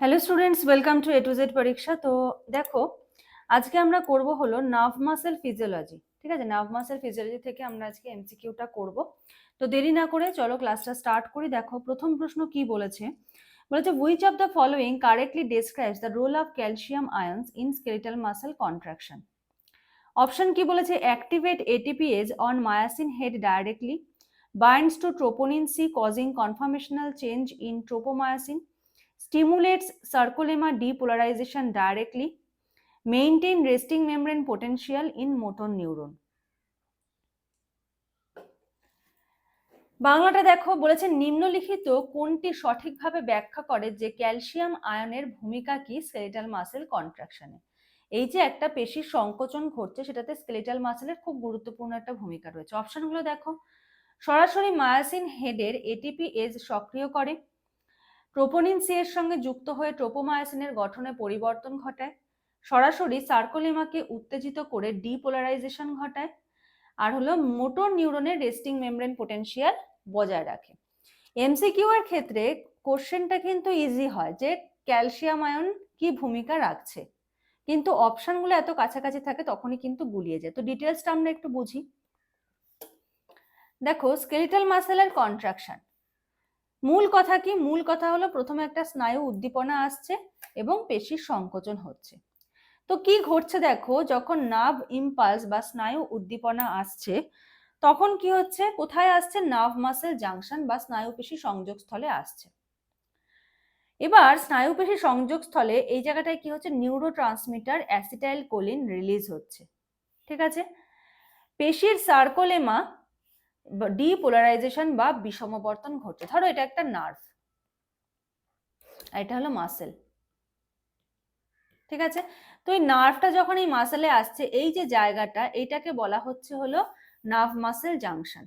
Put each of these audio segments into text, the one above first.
Hello students welcome to A to Z পরীক্ষা তো দেখো, আজকে আমরা করব হলো নার্ভ মাসেল ফিজিওলজি ঠিক আছে? নার্ভ মাসেল ফিজিওলজি থেকে আমরা আজকে এমসিকিউটা করব। তো দেরি না করে চলো ক্লাসটা স্টার্ট করি। দেখো, প্রথম প্রশ্ন কি বলেছে? বলেছে which of the following correctly describes the role of calcium ions in skeletal muscle contraction option কি বলেছে? Activate ATPase on myosin head directly binds to troponin C, causing conformational change in tropomyosin stimulates sarcolemma depolarization directly, maintain resting membrane potential in motor neuron. বাংলাটা দেখো বলেছে নিম্নলিখিত কোনটি সঠিকভাবে ব্যাখ্যা করে যে ক্যালসিয়াম আয়নের ভূমিকা কি স্কেলেটাল মাসেল কন্ট্রাকশনে এই যে একটা পেশির সংকোচন ঘটছে সেটাতে স্কেলেটাল মাসেলের খুব গুরুত্বপূর্ণ একটা ভূমিকা রয়েছে অপশনগুলো দেখো সরাসরি মায়াসিন হেডের এটিপি এজ সক্রিয় করে ট্রোপোনিন সি এর সঙ্গে যুক্ত হয়ে ট্রোপোমায়াসিনের গঠনে পরিবর্তন ঘটায়। সরাসরি সার্কোলেমাকে উত্তেজিত করে ডিপোলারাইজেশন ঘটায় আর হলো মোটর নিউরনের রেস্টিং মেমব্রেন পোটেনশিয়াল বজায় রাখে। এমসিকিউ এর ক্ষেত্রে কোশ্চেনটা কিন্তু ইজি হয় যে ক্যালসিয়াম আয়ন কি ভূমিকা রাখছে। কিন্তু অপশনগুলো এত কাছাকাছি থাকে তখনই কিন্তু গুলিয়ে যায়। তো ডিটেলসটা আমরা একটু বুঝি। দেখো স্কেলিটাল মাসেলের কন্ট্রাকশন মূল কথা কি? মূল কথা হলো প্রথমে একটা স্নায়ু উদ্দীপনা আসছে এবং পেশির সংকোচন হচ্ছে। তো কি ঘটছে দেখো, যখন নার্ভ ইম্পালস বা স্নায়ু উদ্দীপনা আসছে, তখন কি হচ্ছে? কোথায় আসছে? নার্ভ মাসেল জাংশন বা স্নায়ু পেশি সংযোগস্থলে আসছে। এবার স্নায়ু পেশি সংযোগস্থলে এই জায়গাটায় কি হচ্ছে? Neurotransmitter acetylcholine release হচ্ছে। ঠিক আছে? পেশির সার্কোলেমা ডিপোলারাইজেশন বা বিষমবর্তন ঘটছে ধরো এটা একটা নার্ভ এটা হলো মাসেল ঠিক আছে? তো এই নার্ভটা যখন এই মাসেলে আসছে, এই যে জায়গাটা, এটাকে বলা হচ্ছে হলো নার্ভ মাসেল জাংশন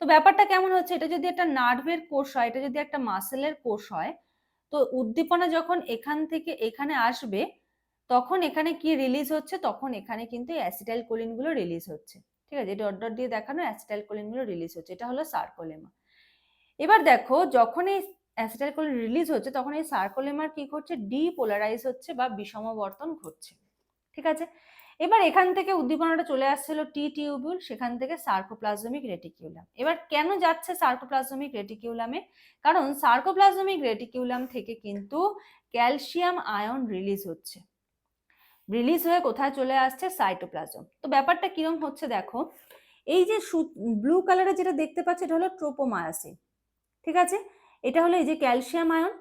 তো ব্যাপারটা কেমন হচ্ছে? এটা যদি একটা নার্ভের কোষ হয়, এটা যদি একটা মাসেলের কোষ হয়, তো উদ্দীপনা যখন এখান থেকে এখানে আসবে, তখন এখানে কি রিলিজ হচ্ছে? তখন এখানে কিন্তু অ্যাসিটাইল কোলিনগুলো রিলিজ হচ্ছে। ঠিক আছে? ডট ডট দিয়ে দেখানো অ্যাসিটাইল কোলিনগুলো রিলিজ হচ্ছে। এটা হলো সার্কোলেমা এবার দেখো, যখন এই অ্যাসিটাইল রিলিজ হচ্ছে, তখন এই সার্কোলেমার কি ঘটছে? ডিপোলারাইজ হচ্ছে বা বিষমবর্তন ঘটছে। ঠিক আছে? এবার এখান থেকে উদ্দীপনাটা চলে আসছিল টি টিউবিউল সেখান থেকে সার্কোপ্লাজমিক রেটিকিউলাম এবার কেন যাচ্ছে সার্কোপ্লাজমিক রেটিকিউলামে কারণ সার্কোপ্লাজমিক রেটিকিউলাম থেকে কিন্তু ক্যালসিয়াম আয়ন রিলিজ হচ্ছে। রিলিজ হয়ে কোথায় চলে আসছে? সাইটোপ্লাজম তো ব্যাপারটা কিরম হচ্ছে দেখো, এই যে ব্লু কালারে যেটা দেখতে পাচ্ছ, এটা হলো ট্রোপোমায়াসিন ঠিক আছে? এটা হলো এই যে ক্যালসিয়াম আয়ন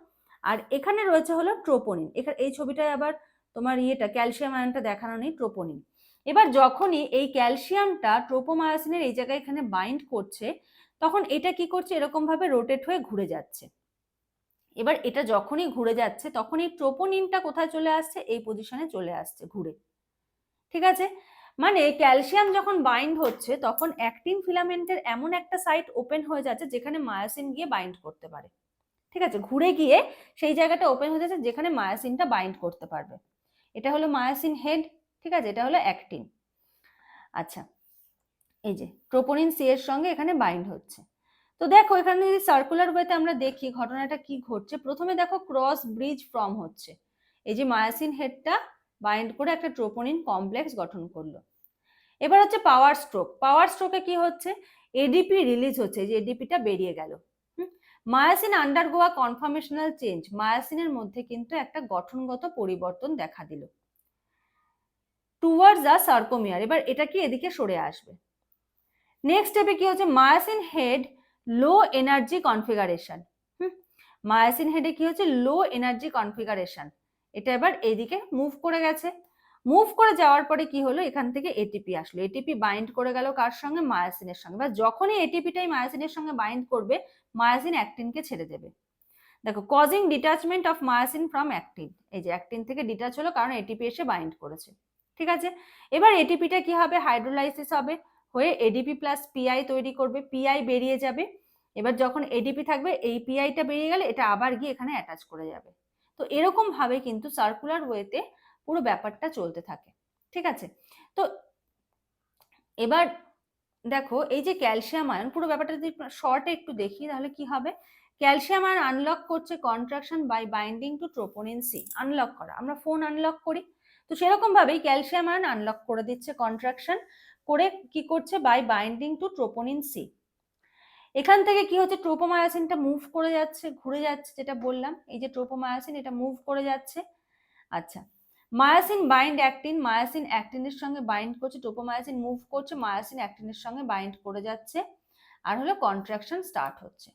আর এখানে রয়েছে হলো ট্রোপোনিন এখানে এই ছবিটায় আবার তোমার ইয়েটা ক্যালসিয়াম আয়নটা দেখানো নেই ট্রোপোনিন এবার যখনই এই ক্যালসিয়ামটা ট্রোপোমায়াসিনের এই জায়গায় এখানে বাইন্ড করছে, তখন এটা কি করছে? এরকম ভাবে রোটেট হয়ে ঘুরে যাচ্ছে। এবার এটা যখনই ঘুরে যাচ্ছে তখন এই ট্রোপোনিনটা কোথায় চলে আসছে? এই পজিশনে চলে আসছে ঘুরে। ঠিক আছে? মানে ক্যালসিয়াম যখন বাইন্ড হচ্ছে, তখন অ্যাক্টিন ফিলামেন্টের এমন একটা সাইট ওপেন হয়ে যাচ্ছে, যেখানে মায়াসিন গিয়ে বাইন্ড করতে পারে। ঠিক আছে? ঘুরে গিয়ে সেই জায়গাটা ওপেন হয়ে যাচ্ছে, যেখানে মায়াসিনটা বাইন্ড করতে পারবে। এটা হলো মায়াসিন হেড ঠিক আছে? এটা হলো অ্যাক্টিন আচ্ছা এই যে ট্রোপোনিন সি এর সঙ্গে এখানে বাইন্ড হচ্ছে। তো দেখো, এখানে যদি সার্কুলার ওয়েতে আমরা দেখি ঘটনাটা কি ঘটছে, প্রথমে দেখো ক্রস ব্রিজ ফর্ম হচ্ছে। এই যে মায়াসিন হেডটা বাইন্ড করে একটা ট্রোপোনিন কমপ্লেক্স গঠন করল। এবার হচ্ছে পাওয়ার স্ট্রোক পাওয়ার স্ট্রোকে কি হচ্ছে? এডিপি রিলিজ হচ্ছে যে এডিপিটা বেরিয়ে গেল। মায়াসিন আন্ডারগোয়া কনফার্মেশনাল চেঞ্জ মায়াসিনের মধ্যে কিন্তু একটা গঠনগত পরিবর্তন দেখা দিল। টুয়ার্ডস আ সার্কোমিয়ার এবার এটা কি এদিকে সরে আসবে? নেক্সট স্টেপে কি হচ্ছে? Myosin head low energy configuration. Myosin হেডে কি হচ্ছে? Low energy configuration. এটা এবার এইদিকে মুভ করে গেছে। মুভ করে যাওয়ার পরে কি হলো? এখান থেকে এটিপি আসলো। এটিপি বাইন্ড করে গেল কার সঙ্গে? মায়াসিনের সঙ্গে। বা যখনই এটিপিটাই মায়াসিনের সঙ্গে বাইন্ড করবে, মায়াসিন অ্যাক্টিনকে ছেড়ে দেবে। দেখো causing detachment of myosin from actin এই যে অ্যাক্টিন থেকে ডিটাচ হলো কারণ এটিপি এসে বাইন্ড করেছে। ঠিক আছে? এবার এটিপিটা কি হবে? হাইড্রোলাইসিস হবে। হয়ে এডিপি প্লাস পিআই তৈরি করবে পিআই বেরিয়ে যাবে। এবার যখন এডিপি থাকবে, এই পিআইটা বেরিয়ে গেলে এটা আবার গিয়ে এখানে অ্যাটাচ করে যাবে। তো এরকম ভাবে কিন্তু সার্কুলার ওয়েতে পুরো ব্যাপারটা চলতে থাকে। ঠিক আছে? তো এবার দেখো, এই যে ক্যালসিয়াম আয়ন পুরো ব্যাপারটা যদি শর্টে একটু দেখি, তাহলে কি হবে? ক্যালসিয়াম আয়ন আনলক করছে contraction by binding to troponin C unlock করা। আমরা ফোন আনলক করি। তো সেরকম ভাবেই ক্যালসিয়াম আয়ন আনলক করে দিচ্ছে কন্ট্রাকশন করে কি করছে? By binding to troponin C এখান থেকে কি হচ্ছে? ট্রোপোমায়াসিনটা মুভ করে যাচ্ছে, ঘুরে যাচ্ছে, যেটা বললাম। এই যে ট্রোপোমায়াসিন এটা মুভ করে যাচ্ছে। আচ্ছা। মায়াসিন বাইন্ড অ্যাক্টিন মায়াসিন অ্যাক্টিনের সঙ্গে বাইন্ড করছে ট্রোপোমায়াসিন মুভ করছে মায়াসিন অ্যাক্টিনের সঙ্গে বাইন্ড করে যাচ্ছে। আর হলো কন্ট্রাকশন স্টার্ট হচ্ছে।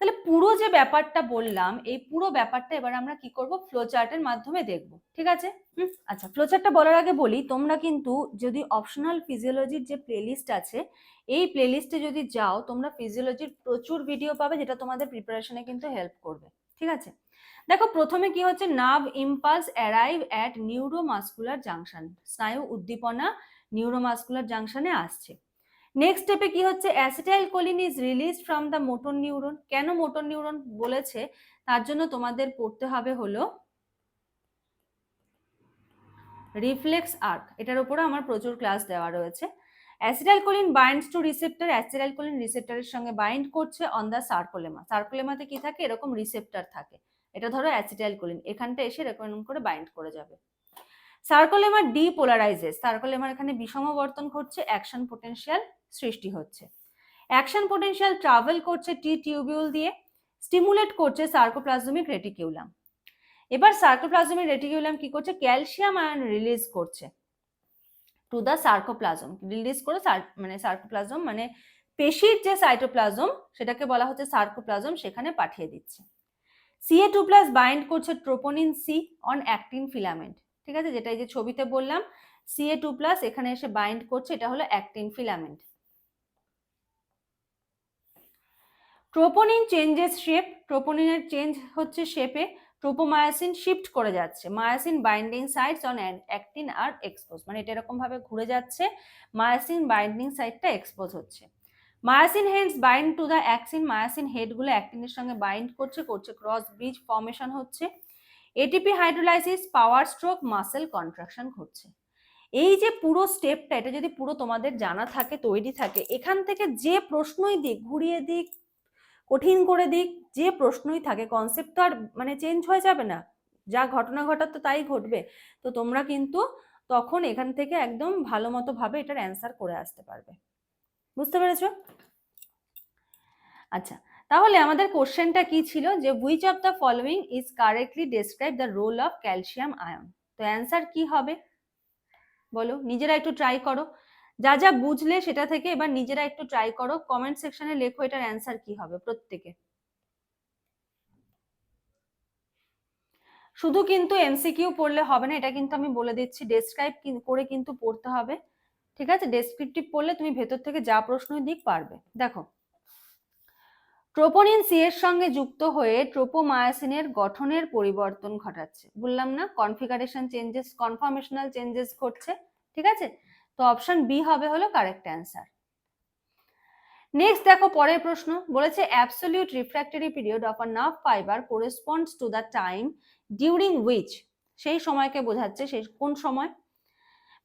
তাহলে পুরো যে ব্যাপারটা বললাম, এই পুরো ব্যাপারটা এবার আমরা কি করব? ফ্লোচার্টের মাধ্যমে দেখব, ঠিক আছে? আচ্ছা ফ্লোচার্টটা বলার আগে বলি, তোমরা কিন্তু যদি অপশনাল ফিজিওলজির যে প্লেলিস্ট আছে, এই প্লেলিস্টে যদি যাও, তোমরা ফিজিওলজির প্রচুর ভিডিও পাবে, যেটা তোমাদের প্রিপারেশনে কিন্তু হেল্প করবে, ঠিক আছে? দেখো, প্রথমে কি হচ্ছে? Nerve impulse arrive at neuromuscular junction স্নায়ু উদ্দীপনা নিউরোমাস্কুলার জাংশনে আসছে। নেক্সট স্টেপে কি হচ্ছে? Acetylcholine is release from the motor neuron কেন মোটর নিউরন বলেছে? তার জন্য তোমাদের পড়তে হবে হলো রিফ্লেক্স আর্ক এটার উপরে আমার প্রচুর ক্লাস দেওয়া রয়েছে। Acetylcholine binds to receptor acetylcholine রিসেপ্টরের সঙ্গে বাইন্ড করছে অন দ্য সার্কোলেমা সার্কোলেমাতে কি থাকে? এরকম রিসেপ্টার থাকে। এটা ধরো অ্যাসিটাইল কোলিন এখানটা এসে এরকম করে বাইন্ড করে যাবে। সার্কোলেমার ডিপোলারাইজেস সার্কোলেমার এখানে বিষমবর্তন ঘটছে। অ্যাকশন পোটেনশিয়াল সৃষ্টি হচ্ছে। অ্যাকশন পোটেনশিয়াল ট্রাভেল করছে টি টিউবিউল দিয়ে, স্টিমুলেট করছে সার্কোপ্লাজমিক রেটিকিউলাম। এবার সার্কোপ্লাজমিক রেটিকিউলাম কি করছে? ক্যালসিয়াম আয়ন রিলিজ করছে টু দ্য সার্কোপ্লাজম। রিলিজ করে মানে সার্কোপ্লাজম মানে পেশির যে সাইটোপ্লাজম, সেটাকে বলা হচ্ছে সার্কোপ্লাজম, সেখানে পাঠিয়ে দিচ্ছে। সিএ টু প্লাস বাইন্ড করছে troponin C on actin filament. ঠিক আছে? যেটা এই যে ছবিতে বললাম সিএ টু প্লাস এখানে এসে বাইন্ড করছে, এটা হলো actin filament. Troponin changes shape ট্রোপোনিনের change হচ্ছে শেপে ট্রোপোমায়াসিন শিফট করে যাচ্ছে। Myosin binding sites on actin are expose মানে এটা এরকম ভাবে ঘুরে যাচ্ছে মায়াসিন বাইন্ডিং সাইটটা এক্সপোজ হচ্ছে। Myosin heads bind to the actin myosin হেডগুলো অ্যাক্টিনের সঙ্গে বাইন্ড করছে করছে ক্রস ব্রিজ ফর্মেশন হচ্ছে। ATP hydrolysis power stroke muscle contraction ঘটছে। এই যে পুরো স্টেপটা এটা যদি পুরো তোমাদের জানা থাকে, তৈরি থাকে, এখান থেকে যে প্রশ্নই দিক, ঘুরিয়ে দিক কঠিন করে দিক, যে প্রশ্নই থাকে কনসেপ্ট তো আর মানে চেঞ্জ হয়ে যাবে না। যা ঘটনা ঘটার তো তাই ঘটবে। তো তোমরা কিন্তু তখন এখান থেকে একদম ভালো মতো ভাবে এটার অ্যান্সার করে আসতে পারবে। বুঝতে পেরেছ? আচ্ছা তাহলে আমাদের কোশ্চেনটা কি ছিল? যে which of the following is correctly describe the role of calcium ion তো অ্যান্সার কি হবে? বলো, নিজেরা একটু ট্রাই করো। যা যা বুঝলে সেটা থেকে এবার নিজেরা একটু ট্রাই করো। কমেন্ট সেকশনে লেখো এটার অ্যান্সার কি হবে প্রত্যেকে। শুধু কিন্তু এমসিকিউ পড়লে হবে না, এটা কিন্তু আমি বলে দিচ্ছি। ডেসক্রাইব করে কিন্তু পড়তে হবে। ঠিক আছে? ডেসক্রিপটিভ পড়লে তুমি ভেতর থেকে যা প্রশ্ন দিক পারবে। দেখো। ট্রোপোনিন সি এর সঙ্গে যুক্ত হয়ে ট্রোপোমায়াসিনের গঠনের পরিবর্তন ঘটাচ্ছে। বললাম না? কনফিগারেশন চেঞ্জেস কনফার্মেশনাল চেঞ্জেস ঘটছে। ঠিক আছে? তো অপশন বি হবে হলো কারেক্ট অ্যান্সার নেক্সট দেখো পরের প্রশ্ন, বলেছে absolute refractory period of a nerve fibre corresponds to the time during which সেই সময়কে বোঝাচ্ছে, সেই কোন সময়?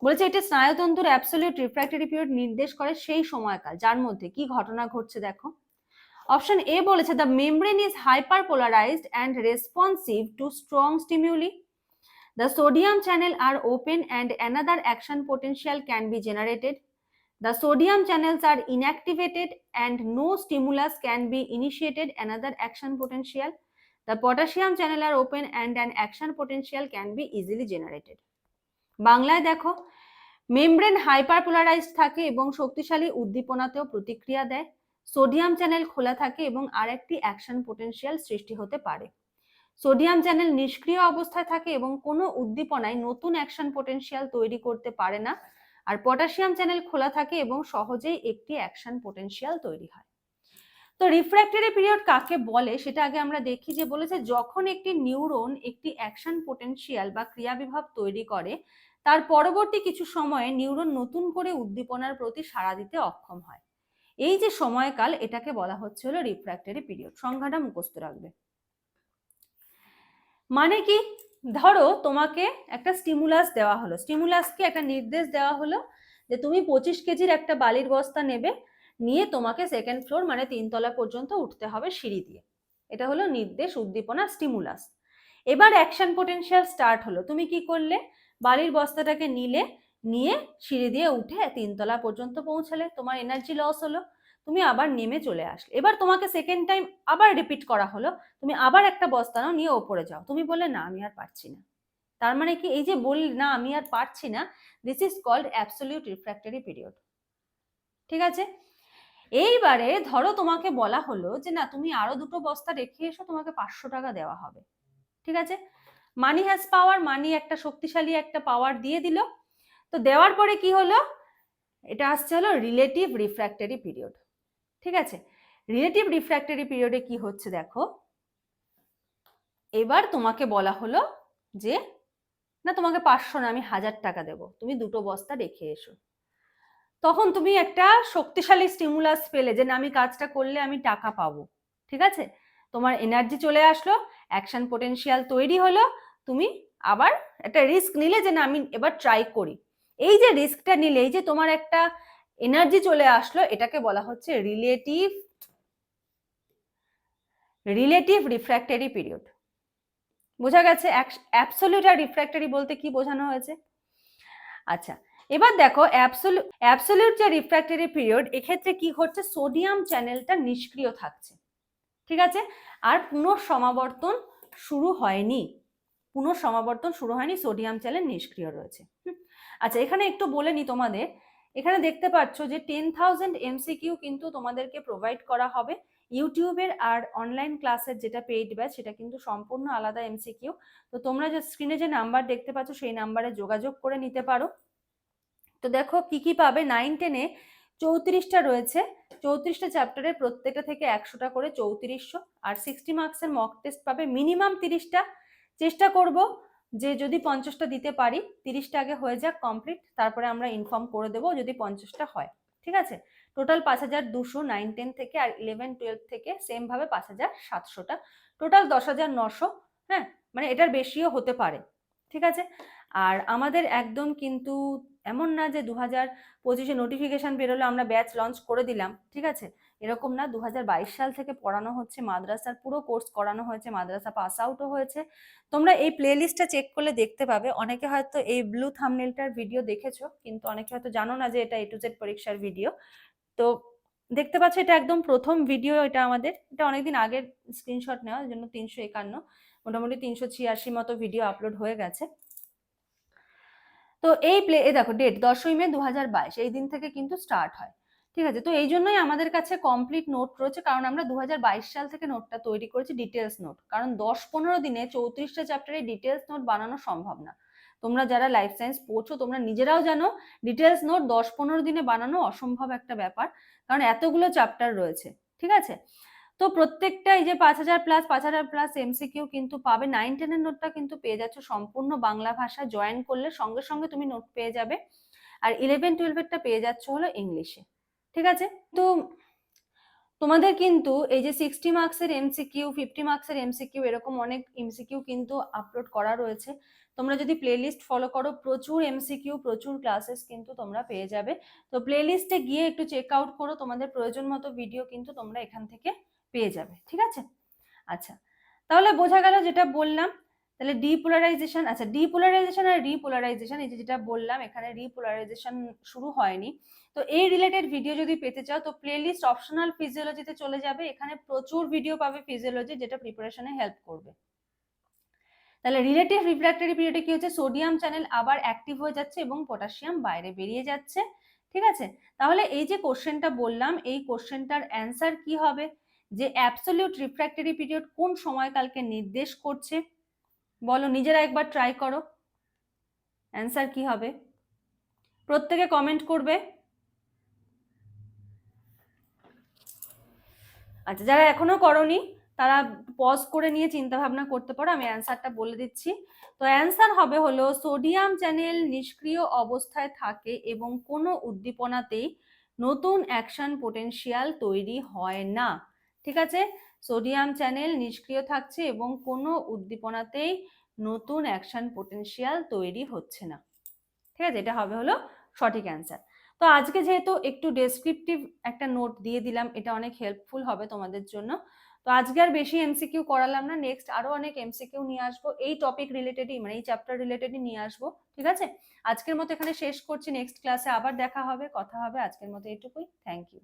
বলেছে এটি স্নায়ুতন্তুর অ্যাবসলিউট রিফ্র্যাক্টরি পিরিয়ড নির্দেশ করে সেই সময়কাল, যার মধ্যে কি ঘটনা ঘটছে দেখো? অপশন এ বলেছে the membrane is hyperpolarised and responsive to strong stimuli The sodium channel are open and another action potential can be generated. The sodium channels are inactivated and no stimulus can be initiated another action potential. The potassium channel are open and an action potential can be easily generated. বাংলায় দেখো membrane হাইপারপোলারাইজড থাকে এবং শক্তিশালী উদ্দীপনাতেও প্রতিক্রিয়া দেয় sodium channel খোলা থাকে এবং আরেকটি অ্যাকশন পোটেনশিয়াল সৃষ্টি হতে পারে সোডিয়াম চ্যানেল নিষ্ক্রিয় অবস্থায় থাকে এবং কোনো উদ্দীপনায় নতুন অ্যাকশন পোটেনশিয়াল তৈরি করতে পারে না। আর পটাশিয়াম চ্যানেল খোলা থাকে এবং সহজেই একটি অ্যাকশন পোটেনশিয়াল তৈরি হয়। তো রিফ্র্যাক্টরি পিরিয়ড কাকে বলে? সেটা আগে আমরা দেখি যে বলেছে যখন একটি নিউরন একটি অ্যাকশন পোটেনশিয়াল বা ক্রিয়া বিভব তৈরি করে, তার পরবর্তী কিছু সময়ে নিউরন নতুন করে উদ্দীপনার প্রতি সাড়া দিতে অক্ষম হয়। এই যে সময়কাল, এটাকে বলা হচ্ছে হলো রিফ্র্যাক্টরি পিরিয়ড। সংখ্যাটা মুখস্থ রাখবে। মানে কি? ধরো তোমাকে একটা স্টিমুলাস দেওয়া হলো। স্টিমুলাসকে একটা নির্দেশ দেওয়া হলো যে তুমি পঁচিশ কেজির একটা বালির বস্তা নেবে, নিয়ে তোমাকে সেকেন্ড ফ্লোর মানে তিনতলা পর্যন্ত উঠতে হবে সিঁড়ি দিয়ে। এটা হলো নির্দেশ, উদ্দীপনা স্টিমুলাস এবার অ্যাকশন পোটেনশিয়াল স্টার্ট হলো। তুমি কি করলে? বালির বস্তাটাকে নিলে, নিয়ে সিঁড়ি দিয়ে উঠে তিনতলা পর্যন্ত পৌঁছালে। তোমার এনার্জি লস হলো। তুমি আবার নেমে চলে আসলে। এবার তোমাকে সেকেন্ড টাইম আবার রিপিট করা হলো, তুমি আবার একটা বস্তা নাও নিয়ে ওপরে যাও। তুমি বললে, না, আমি আর পারছি না। তার মানে কি, এই যে বললি না, আমি আর পারছি না this is called absolute refractory period ঠিক আছে? এইবারে ধরো তোমাকে বলা হলো যে, না, তুমি আরও দুটো বস্তা রেখে এসো, তোমাকে পাঁচশো টাকা দেওয়া হবে। ঠিক আছে? মানি হ্যাজ পাওয়ার মানি একটা শক্তিশালী একটা পাওয়ার দিয়ে দিল। তো দেওয়ার পরে কি হলো? এটা আসছে হলো রিলেটিভ রিফ্র্যাক্টরি পিরিয়ড ঠিক আছে? রিলেটিভ রিফ্র্যাক্টরি পিরিয়ডে কি হচ্ছে দেখো? এবার তোমাকে বলা হলো যে, না তোমাকে পাঁচশো না, আমি হাজার টাকা দেব। তুমি দুটো বস্তা রেখে এসো। তখন তুমি একটা শক্তিশালী স্টিমুলাস পেলে যে, না আমি কাজটা করলে আমি টাকা পাবো। ঠিক আছে? তোমার এনার্জি চলে আসলো অ্যাকশন পোটেনশিয়াল তৈরি হলো, তুমি আবার একটা রিস্ক নিলে যে, না আমি এবার ট্রাই করি। এই যে রিস্কটা নিলে, এই যে তোমার একটা এনার্জি চলে আসলো, এটাকে বলা হচ্ছে রিলেটিভ রিলেটিভ রিফ্র্যাক্টরি পিরিয়ড বোঝা গেছে? অ্যাবসলিউট আর রিফ্র্যাক্টরি বলতে কি বোঝানো হয়েছে? আচ্ছা এবার দেখো অ্যাবসলিউট অ্যাবসলিউট যে রিফ্র্যাক্টরি পিরিয়ড এক্ষেত্রে কি হচ্ছে সোডিয়াম চ্যানেলটা নিষ্ক্রিয় থাকছে। ঠিক আছে? আর পুনঃসমাবর্তন শুরু হয়নি। পুনঃসমাবর্তন শুরু হয়নি সোডিয়াম চ্যানেল নিষ্ক্রিয় রয়েছে। আচ্ছা এখানে একটু বলে নি তোমাদের এখানে দেখতে পাচ্ছ যে টেন থাউজেন্ড এমসিকিউ কিন্তু তোমাদেরকে প্রোভাইড করা হবে। ইউটিউবের আর অনলাইন ক্লাসের যেটা পেইড ব্যাচ সেটা কিন্তু সম্পূর্ণ আলাদা এমসিকিউ তো তোমরা যে স্ক্রিনে যে নাম্বার দেখতে পাচ্ছ, সেই নাম্বারে যোগাযোগ করে নিতে পারো। তো দেখো কি কি পাবে? নাইন টেনে চৌত্রিশটা রয়েছে। চৌত্রিশটা চ্যাপ্টারে প্রত্যেকটা থেকে একশোটা করে চৌত্রিশশো। আর সিক্সটি মার্কসের মক টেস্ট পাবে। মিনিমাম তিরিশটা। চেষ্টা করব যে যদি পঞ্চাশটা দিতে পারি, তিরিশটা আগে হয়ে যাক কমপ্লিট তারপরে আমরা ইনফর্ম করে দেবো যদি পঞ্চাশটা হয়, ঠিক আছে? টোটাল পাঁচ হাজার দুশো নাইন টেন থেকে আর ইলেভেন টুয়েলভ থেকে সেম ভাবে পাঁচ হাজার সাতশোটা। টোটাল দশ হাজার নশো হ্যাঁ? মানে এটার বেশিও হতে পারে, ঠিক আছে? আর আমাদের একদম কিন্তু এমন না যে দু হাজার পঁচিশে নোটিফিকেশান বেরোলো, আমরা ব্যাচ লঞ্চ করে দিলাম, ঠিক আছে? এরকম না দু হাজার বাইশ সাল থেকে পড়ানো হচ্ছে মাদ্রাসার পুরো কোর্স করানো হয়েছে মাদ্রাসা পাস আউটও হয়েছে। তোমরা এই প্লেলিস্টটা চেক করলে দেখতে পাবে। অনেকে হয়তো এই ব্লু থামনেলটার ভিডিও দেখেছ, কিন্তু অনেকে হয়তো জানো না যে এটা এ টু জেড পরীক্ষার ভিডিও তো দেখতে পাচ্ছ, এটা একদম প্রথম ভিডিও এটা আমাদের। এটা অনেকদিন আগের স্ক্রিনশট নেওয়ার জন্য তিনশো একান্ন। মোটামুটি তিনশো ছিয়াশি মতো ভিডিও আপলোড হয়ে গেছে। তো এই প্লে এ দেখো ডেট দশই মে দু হাজার বাইশ, এই দিন থেকে কিন্তু স্টার্ট হয়। ঠিক আছে? তো এই জন্যই আমাদের কাছে কমপ্লিট নোট রয়েছে, কারণ আমরা দু হাজার বাইশ সাল থেকে নোটটা তৈরি করেছি ডিটেলস নোট কারণ দশ পনেরো দিনে চৌত্রিশটা চ্যাপ্টারে ডিটেলস নোট বানানো সম্ভব না। তোমরা যারা লাইফ সায়েন্স পড়ছো, তোমরা নিজেরাও জানো ডিটেলস নোট দশ পনেরো দিনে বানানো অসম্ভব একটা ব্যাপার, কারণ এতগুলো চ্যাপ্টার রয়েছে, ঠিক আছে? তো প্রত্যেকটা এই যে পাঁচ হাজার প্লাস পাঁচ হাজার প্লাস এমসিকিউ কিন্তু পাবে নাইন টেনের নোটটা কিন্তু পেয়ে যাচ্ছ, সম্পূর্ণ বাংলা ভাষা জয়েন করলে সঙ্গে সঙ্গে তুমি নোট পেয়ে যাবে। আর ইলেভেন টুয়েলভেরটা পেয়ে যাচ্ছ হলো ইংলিশে ঠিক আছে? তো তোমাদের কিন্তু এই যে সিক্সটি মার্কসের এমসিকিউ ফিফটি মার্কসের এমসিকিউ এরকম অনেক এমসিকিউ কিন্তু আপলোড করা রয়েছে। তোমরা যদি প্লেলিস্ট ফলো করো, প্রচুর এমসিকিউ প্রচুর ক্লাসেস কিন্তু তোমরা পেয়ে যাবে। তো প্লেলিস্টে গিয়ে একটু চেক আউট করো, তোমাদের প্রয়োজন মতো ভিডিও কিন্তু তোমরা এখান থেকে পেয়ে যাবে। ঠিক আছে? আচ্ছা তাহলে বোঝা গেল যেটা বললাম। তাহলে ডিপোলারাইজেশন আচ্ছা ডিপোলারাইজেশন আর রিপোলারাইজেশন এই যে যেটা বললাম, এখানে রিপোলারাইজেশন শুরু হয়নি। তো এই রিলেটেড ভিডিও যদি পেতে চাও, তো প্লেলিস্ট অপশনাল ফিজিওলজিতে চলে যাবে। এখানে প্রচুর ভিডিও পাবে ফিজিওলজি যেটা প্রিপারেশনে হেল্প করবে। তাহলে রিলেটিভ রিফ্র্যাক্টরি পিরিয়ডে কি হচ্ছে? সোডিয়াম চ্যানেল আবার অ্যাক্টিভ হয়ে যাচ্ছে এবং পটাশিয়াম বাইরে বেরিয়ে যাচ্ছে। ঠিক আছে? তাহলে এই যে কোশ্চেনটা বললাম, এই কোশ্চেনটার অ্যান্সার কি হবে? যে অ্যাবসলিউট রিফ্র্যাক্টরি পিরিয়ড কোন সময়কালকে নির্দেশ করছে? বলো, নিজেরা একবার ট্রাই করো। অ্যান্সার কি হবে? প্রত্যেকে কমেন্ট করবে। আচ্ছা যারা এখনও করনি, তারা পজ করে নিয়ে চিন্তা ভাবনা করতে পারো, আমি অ্যান্সারটা বলে দিচ্ছি। তো অ্যান্সার হবে হলো সোডিয়াম চ্যানেল নিষ্ক্রিয় অবস্থায় থাকে এবং কোনো উদ্দীপনাতেই নতুন অ্যাকশন পোটেনশিয়াল তৈরি হয় না। ঠিক আছে? সোডিয়াম চ্যানেল নিষ্ক্রিয় থাকছে এবং কোনো উদ্দীপনাতেই নতুন অ্যাকশন পোটেনশিয়াল তৈরি হচ্ছে না। ঠিক আছে, এটা হবে হলো সঠিক অ্যান্সার। তো আজকে যেহেতু একটু ডেসক্রিপটিভ একটা নোট দিয়ে দিলাম, এটা অনেক হেল্পফুল হবে তোমাদের জন্য। তো আজকে আর বেশি এমসিকিউ করালাম না নেক্সট আরও অনেক এমসিকিউ নিয়ে আসব। এই টপিক রিলেটেডই মানে এই চ্যাপ্টার রিলেটেডই নিয়ে আসব, ঠিক আছে? আজকের মতো এখানে শেষ করছি নেক্সট ক্লাসে আবার দেখা হবে, কথা হবে, আজকের মতো এটুকুই। Thank you